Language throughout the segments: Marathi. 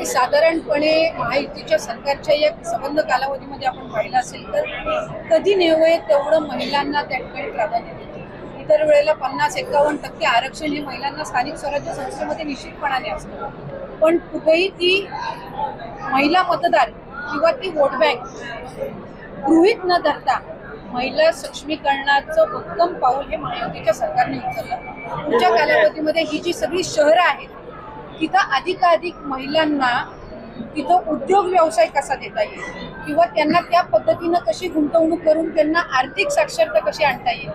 की साधारणपणे महायुतीच्या सरकारच्या या संबंध कालावधीमध्ये आपण पाहिलं असेल तर कधी नेवळे तेवढं महिलांना त्या ठिकाणी प्राधान्य देतो इतर वेळेला पन्नास एकावन्न टक्के आरक्षण हे महिलांना स्थानिक स्वराज्य संस्थेमध्ये निश्चितपणाने असतं. पण कुठेही ती महिला मतदार किंवा ती वोट बँक गृहीत न धरता महिला सक्षमीकरणाचं भक्कम पाऊल हे महायुतीच्या सरकारने उचललं. पुढच्या कालावधीमध्ये ही जी सगळी शहरं आहेत तिथं अधिकाधिक महिलांना तिथं उद्योग व्यवसाय कसा देता येईल? किंवा त्यांना त्या पद्धतीनं कशी गुंतवणूक करून त्यांना आर्थिक साक्षरता कशी आणता येईल?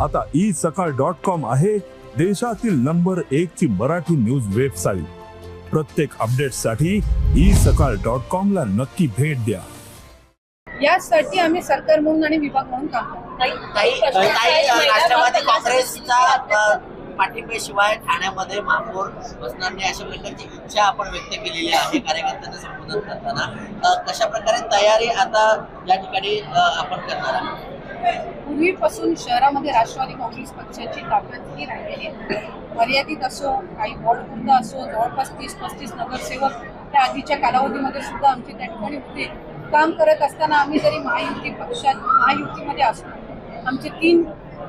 आता ई सकाळ डॉट कॉम आहे देशातील नंबर एक ची मराठी न्यूज वेबसाईट. प्रत्येक अपडेटसाठी ई सकाळ डॉट कॉम ला नक्की भेट द्या. यासाठी आम्ही सरकार म्हणून आणि विभाग म्हणून काम करतो. काही काही राष्ट्रवादी काँग्रेसचा पाठिंब्याशिवाय ठाण्यामध्ये महापौर बसणार नाही अशा प्रकारची इच्छा आपण व्यक्त केलेली आहे कार्यकर्त्यांना संबोधन करताना. कशा प्रकारे तयारी आता या ठिकाणी आपण करणार आहोत? पूर्वीपासून शहरामध्ये राष्ट्रवादी काँग्रेस पक्षाची ताकद ही राहिलेली आहे मर्यादित असो काही वॉर्डपुरतं असो जवळपास तीस पस्तीस नगरसेवक त्या आधीच्या कालावधीमध्ये सुद्धा आमचे त्या ठिकाणी होते. काम करत असताना आम्ही जरी महायुती पक्षात महायुतीमध्ये असतो आमचे तीन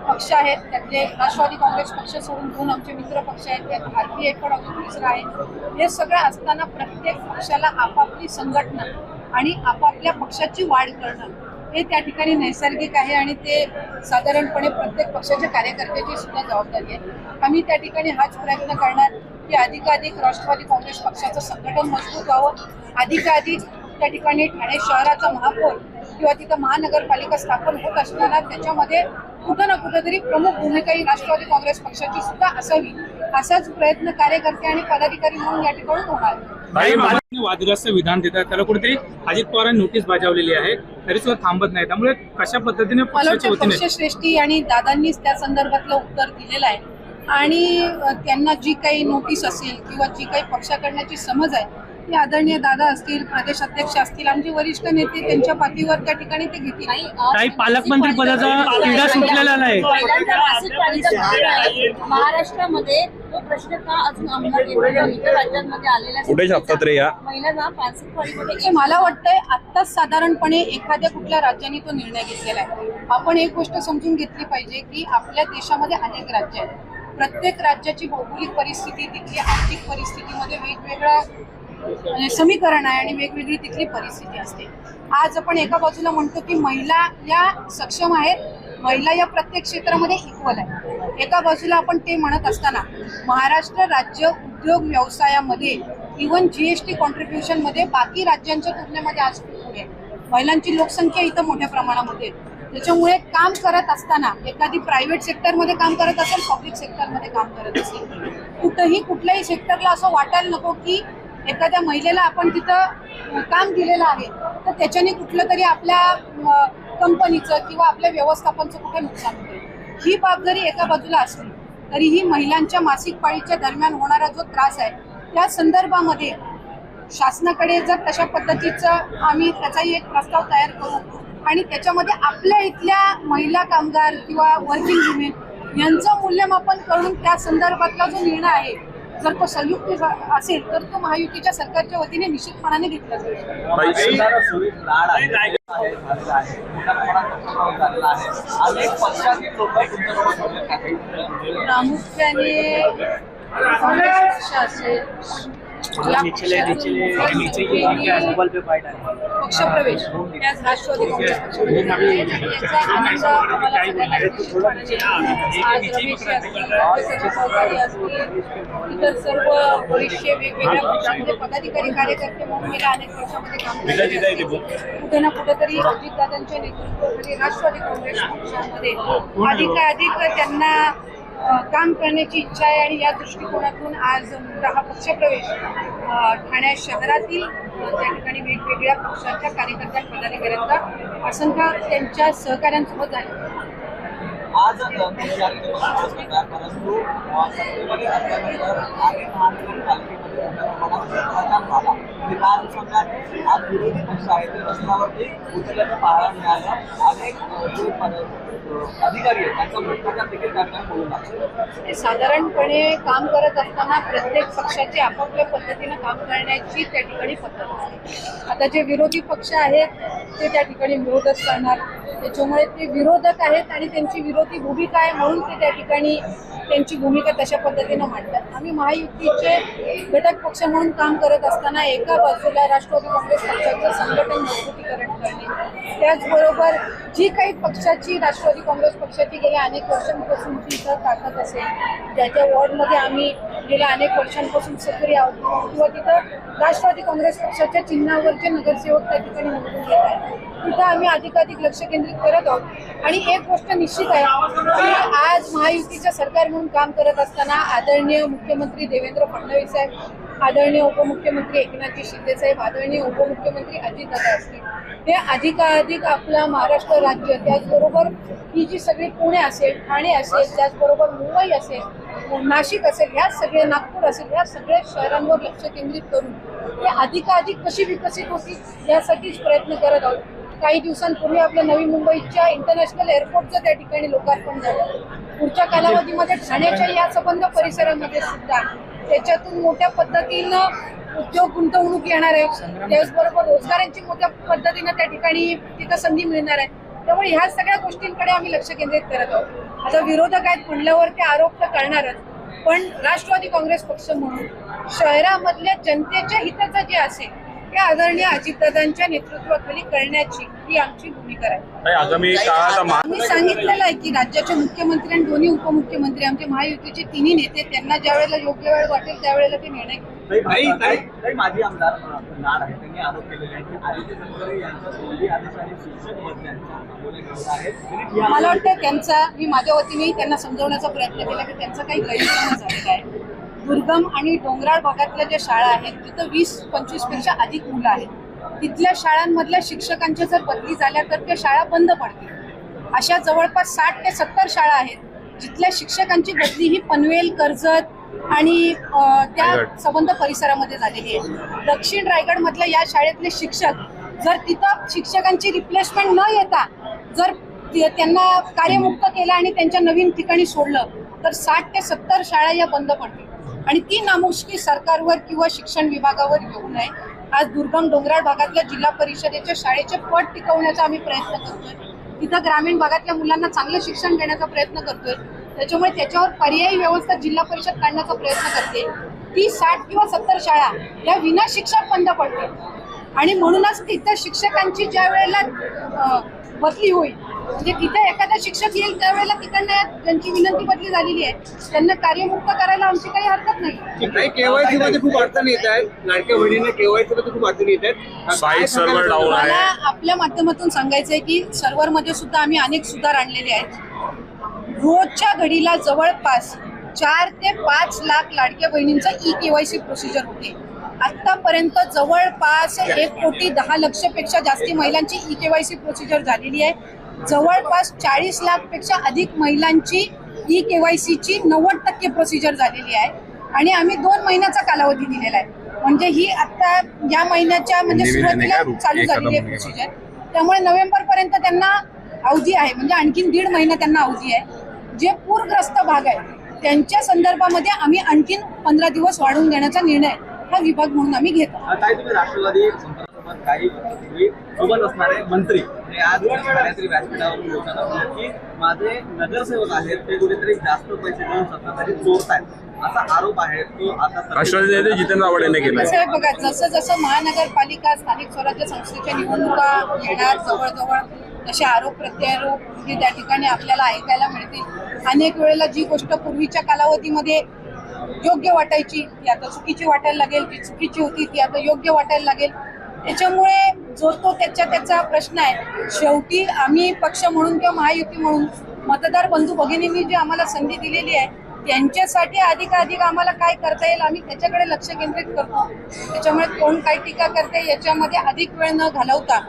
पक्ष आहेत त्यातले राष्ट्रवादी काँग्रेस पक्ष सोडून दोन आमचे मित्र पक्ष आहेत त्यात भारतीय पण अजून तिसरा आहे. हे सगळं असताना प्रत्येक पक्षाला आपापली संघटना आणि आपापल्या पक्षाची वाढ करणं हे त्या ठिकाणी नैसर्गिक आहे आणि ते साधारणपणे प्रत्येक पक्षाच्या कार्यकर्त्याची सुद्धा जबाबदारी आहे. आम्ही त्या ठिकाणी हाच प्रयत्न करणार की अधिकाधिक राष्ट्रवादी काँग्रेस पक्षाचं संघटन मजबूत व्हावं. अधिकाधिक त्या ठिकाणी ठाणे शहराचा महापौर किंवा तिथं महानगरपालिका स्थापन होत असताना त्याच्यामध्ये कुठं ना कुठंतरी प्रमुख भूमिका ही राष्ट्रवादी काँग्रेस पक्षाची सुद्धा असावी असाच प्रयत्न कार्यकर्ते आणि पदाधिकारी म्हणून या ठिकाणी होणार वादग्रस्त विधान देतात त्याला कुठेतरी अजित पवारांनी नोटीस बजावलेली आहे तरी सुद्धा थांबत नाही. त्यामुळे कशा पद्धतीने पक्षश्रेष्ठी आणि दादांनीच त्या संदर्भातलं उत्तर दिलेलं आहे. आणि त्यांना जी काही नोटीस असेल किंवा जी काही पक्षाकडण्याची समज आहे ती आदरणीय दादा असतील प्रदेश अध्यक्ष असतील आमचे वरिष्ठ नेते त्यांच्या पातळीवर त्या ठिकाणी ते घेतील. काही पालकमंत्री पदाचा तिढा सुटलेला नाही. महाराष्ट्रामध्ये तो प्रश्न का अजून अंमलात येत नाही? इतर राज्यांमध्ये आलेला हे मला वाटतंय आत्ताच साधारणपणे एखाद्या कुठल्या राज्याने तो निर्णय घेतलेला आहे. आपण एक गोष्ट समजून घेतली पाहिजे की आपल्या देशामध्ये अनेक राज्य आहेत. प्रत्येक राज्याची भौगोलिक परिस्थिती तिथली आर्थिक परिस्थितीमध्ये वेगवेगळा म्हणजे म्हणजे समीकरण आहे आणि वेगवेगळी तिथली परिस्थिती असते आज आपण एका बाजूला म्हणतो की महिला या सक्षम आहेत महिला या प्रत्येक क्षेत्रामध्ये इक्वल आहे एका बाजूला आपण ते म्हणत असताना महाराष्ट्र राज्य उद्योग व्यवसायामध्ये इव्हन एस कॉन्ट्रीब्युशनमध्ये बाकी राज्यांच्या तुलनेमध्ये आज खूप पुढे आहे. महिलांची लोकसंख्या इथं मोठ्या प्रमाणामध्ये आहे. त्याच्यामुळे काम करत असताना एखादी प्रायव्हेट सेक्टरमध्ये काम करत असेल पब्लिक सेक्टरमध्ये काम करत असेल कुठंही कुठल्याही सेक्टरला असं वाटायला नको की एखाद्या महिलेला आपण तिथं काम दिलेलं आहे तर त्याच्याने कुठलं तरी आपल्या कंपनीचं किंवा आपल्या व्यवस्थापनचं कुठे नुकसान होते? ही बाब जरी एका बाजूला असली तरीही महिलांच्या मासिक पाळीच्या दरम्यान होणारा जो त्रास आहे त्या संदर्भामध्ये शासनाकडे जर तशा पद्धतीचं आम्ही त्याचाही एक प्रस्ताव तयार करू आणि त्याच्यामध्ये आपल्या इथल्या महिला कामगार किंवा वर्किंग वुमेन यांचं मूल्यमापन करून त्या संदर्भातला जो निर्णय आहे जर तो संयुक्त असेल तर तो महायुतीच्या सरकारच्या वतीने निश्चितपणाने घेतला जाईल. प्रामुख्याने असेल पक्षप्रवेश. त्याच राष्ट्रवादी राज्यसभा सहकारी असतील इतर सर्व बरेचसे वेगवेगळ्या पक्षामध्ये पदाधिकारी कार्यकर्ते म्हणून गेल्या अनेक वर्षामध्ये काम असतील. कुठे ना कुठेतरी अजितदादांच्या नेतृत्वाखाली राष्ट्रवादी काँग्रेस पक्षामध्ये अधिकाधिक त्यांना काम करण्याची इच्छा आहे आणि या दृष्टिकोनातून आज मोठा हा पक्षप्रवेश ठाणे शहरातील त्या ठिकाणी वेगवेगळ्या पक्षाच्या कार्यकर्त्या पदाधिकाऱ्यांचा असंख्य त्यांच्या सहकाऱ्यांसोबत झाले. आज परंतु आज विरोधी पक्ष आहे ते रस्त्यावरती उतरल्याचं पाहायला मिळालं. अनेक अधिकारी आहेत त्यांचा भ्रष्टाचार देखील त्या लागतो साधारणपणे काम करत असताना प्रत्येक पक्षाची आपापल्या पद्धतीनं काम करण्याची त्या ठिकाणी पद्धत असते. आता जे विरोधी पक्ष आहेत ते त्या ठिकाणी विरोधच करणार. त्याच्यामुळे ते विरोधक आहेत आणि त्यांची विरोधी भूमिका आहे म्हणून ते त्या ठिकाणी त्यांची भूमिका तशा पद्धतीनं मांडतात. आम्ही महायुतीचे घटक पक्ष म्हणून काम करत असताना एका बाजूला राष्ट्रवादी काँग्रेस पक्षाचं संघटन मजबूतीकरण करणे त्याचबरोबर जी काही पक्षाची राष्ट्रवादी काँग्रेस पक्षाची गेल्या अनेक वर्षांपासूनची इथं ताकद असेल ज्याच्या वॉर्डमध्ये आम्ही गेल्या अनेक वर्षांपासून सक्रिय आहोत किंवा तिथं राष्ट्रवादी काँग्रेस पक्षाच्या चिन्हावरचे नगरसेवक त्या ठिकाणी निवडून येत आहेत. तिथं आम्ही अधिकाधिक लक्ष केंद्रित करत आहोत. आणि एक गोष्ट निश्चित आहे की आज महायुतीचं सरकार म्हणून काम करत असताना आदरणीय मुख्यमंत्री देवेंद्र फडणवीस साहेब आदरणीय उपमुख्यमंत्री एकनाथजी शिंदे साहेब आदरणीय उपमुख्यमंत्री अजितदादा असतील हे अधिकाधिक आपला महाराष्ट्र राज्य त्याचबरोबर ही जी सगळी पुणे असेल ठाणे असेल त्याचबरोबर मुंबई असेल नाशिक असेल ह्या सगळे नागपूर असेल ह्या सगळ्या शहरांवर लक्ष केंद्रित करून ते अधिकाधिक कशी विकसित होतील यासाठीच प्रयत्न करत आहोत. काही दिवसांपूर्वी आपल्या नवी मुंबईच्या इंटरनॅशनल एअरपोर्टचं त्या ठिकाणी लोकार्पण झालं. पुढच्या कालावधीमध्ये ठाण्याच्या या संबंध परिसरामध्ये सुद्धा त्याच्यातून मोठ्या पद्धतीनं उद्योग गुंतवणूक येणार आहे. त्याचबरोबर रोजगारांची मोठ्या पद्धतीनं त्या ठिकाणी तिथं संधी मिळणार आहे. त्यामुळे ह्या सगळ्या गोष्टींकडे आम्ही लक्ष केंद्रित करत आहोत. आता विरोधक आहेत म्हणल्यावर ते आरोप तर करणारच पण राष्ट्रवादी काँग्रेस पक्ष म्हणून शहरामधल्या जनतेच्या हिताचं जे असेल ते आदरणीय अजितदादांच्या नेतृत्वाखाली करण्याची ही आमची भूमिका आहे आगामी काळात महा- आम्ही सांगितलेलं आहे की राज्याचे मुख्यमंत्री आणि दोन्ही उपमुख्यमंत्री आमचे महायुतीचे तिन्ही नेते त्यांना ज्या वेळेला योग्य वेळ वाटेल त्यावेळेला ते निर्णय घेतील. माजी आमदार अ, नाड आहेत त्यांनी आरोप केलेले आहेत की आदित्य तटकरे यांच्या तोंडी आदेशाने शिक्षक भरत्यांच्या थांबवल्या गेलेल्या आहेत. त्यांनी या- मला वाटतं त्यांचा मी माझ्या वतीनेही त्यांना समजवण्याचा प्रयत्न केला की त्यांचा काही गैरसमज झालेला आहे. दुर्गम आणि डोंगराळ भागातल्या ज्या शाळा आहेत तिथं वीस पंचवीसपेक्षा अधिक मुलं आहेत. तिथल्या शाळांमधल्या शिक्षकांच्या जर बदली झाल्या तर त्या शाळा बंद पडतील. अशा जवळपास साठ ते सत्तर शाळा आहेत जिथल्या शिक्षकांची बदली ही पनवेल कर्जत आणि त्या संबंध परिसरामध्ये झालेली आहे. दक्षिण रायगड मधल्या या शाळेतले शिक्षक जर तिथं शिक्षकांची रिप्लेसमेंट न येता जर त्यांना कार्यमुक्त केलं आणि त्यांच्या नवीन ठिकाणी सोडलं तर साठ ते सत्तर शाळा या बंद पडतील. आणि ती नामुष्की सरकारवर किंवा शिक्षण विभागावर येऊ नये. आज दुर्गम डोंगराळ भागातल्या जिल्हा परिषदेच्या शाळेचे पट टिकवण्याचा आम्ही प्रयत्न करतोय. तिथं ग्रामीण भागातल्या मुलांना चांगलं शिक्षण देण्याचा प्रयत्न करतोय. त्याच्यामुळे त्याच्यावर पर्यायी व्यवस्था जिल्हा परिषद काढण्याचा प्रयत्न करते. ती साठ किंवा सत्तर शाळा या विना शिक्षक बंद पडतील. आणि म्हणूनच तिथं शिक्षकांची ज्या वेळेला बदली होईल म्हणजे तिथे एखादा शिक्षक येईल त्यावेळेला तिकडनं ज्यांची विनंती बदली झालेली आहे. त्यांना कार्यमुक्त करायला आमची काही हरकत नाही. केवायसी मध्ये खूप अडचणी येत आहेत. लाडक्या बहिणीने केवायसी मध्ये खूप अडचणी येत आहेत. Site server down? आहे. मला आपल्या माध्यमातून सांगायचंय की सर्व्हरमध्ये सुद्धा आम्ही अनेक सुधार आणलेले आहेत. रोजच्या घडीला जवळपास चार ते पाच लाख लाडक्या बहिणींचं ई केवायसी प्रोसिजर होते. आतापर्यंत जवळपास एक कोटी दहा लक्षपेक्षा जास्ती महिलांची ई केवायसी प्रोसिजर झालेली आहे. जवळपास चाळीस लाखपेक्षा अधिक महिलांची ई केवायसीची नव्वद टक्के प्रोसिजर झालेली आहे. आणि आम्ही दोन महिन्याचा कालावधी दिलेला आहे. म्हणजे ही आता या महिन्याच्या म्हणजे आहे सुरुवातीला का? चालू झालेली आहे. प्रोसिजर त्यामुळे नोव्हेंबर पर्यंत त्यांना अवधी आहे. म्हणजे आणखीन दीड महिना त्यांना अवधी आहे. जे पूरग्रस्त भाग आहे त्यांच्या संदर्भामध्ये आम्ही आणखीन पंधरा दिवस वाढवून देण्याचा निर्णय हा विभाग म्हणून आम्ही घेतो. काही सोबत असणारे मंत्री हे आज काहीतरी व्यासपीठावरून घोषणा केली की माझे नगरसेवक आहेत ते कुठेतरी जास्त पैसे देऊन सत्ताधारी चोरत आहेत असा आरोप आहे तो आता जितेंद्र आव्हाड यांनी आहे बघा जसं जसं महानगरपालिका स्थानिक स्वराज्य संस्थेच्या निवडणुका येणार जवळजवळ तसे आरोप प्रत्यारोप हे त्या ठिकाणी आपल्याला ऐकायला मिळतील. अनेक वेळेला जी गोष्ट पूर्वीच्या कालावधीमध्ये योग्य वाटायची ती आता चुकीची वाटायला लागेल जी चुकीची होती ती आता योग्य वाटायला लागेल. त्याच्यामुळे जो तो त्याच्या त्याचा प्रश्न आहे शेवटी आम्ही पक्ष म्हणून किंवा महायुती म्हणून मतदार बंधू भगिनींनी जी आम्हाला संधी दिलेली आहे त्यांच्यासाठी अधिकाधिक आम्हाला काय करता येईल आम्ही त्याच्याकडे लक्ष केंद्रित करतो. त्याच्यामुळे कोण काय टीका करते याच्यामध्ये अधिक वेळ न घालवता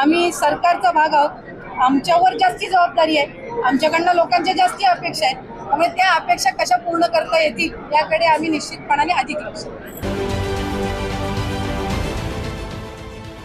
आम्ही सरकारचा भाग आहोत. आमच्यावर जास्ती जबाबदारी आहे. आमच्याकडनं लोकांच्या जास्ती अपेक्षा आहेत. त्यामुळे त्या अपेक्षा कशा पूर्ण करता येतील याकडे आम्ही निश्चितपणाने अधिक लक्ष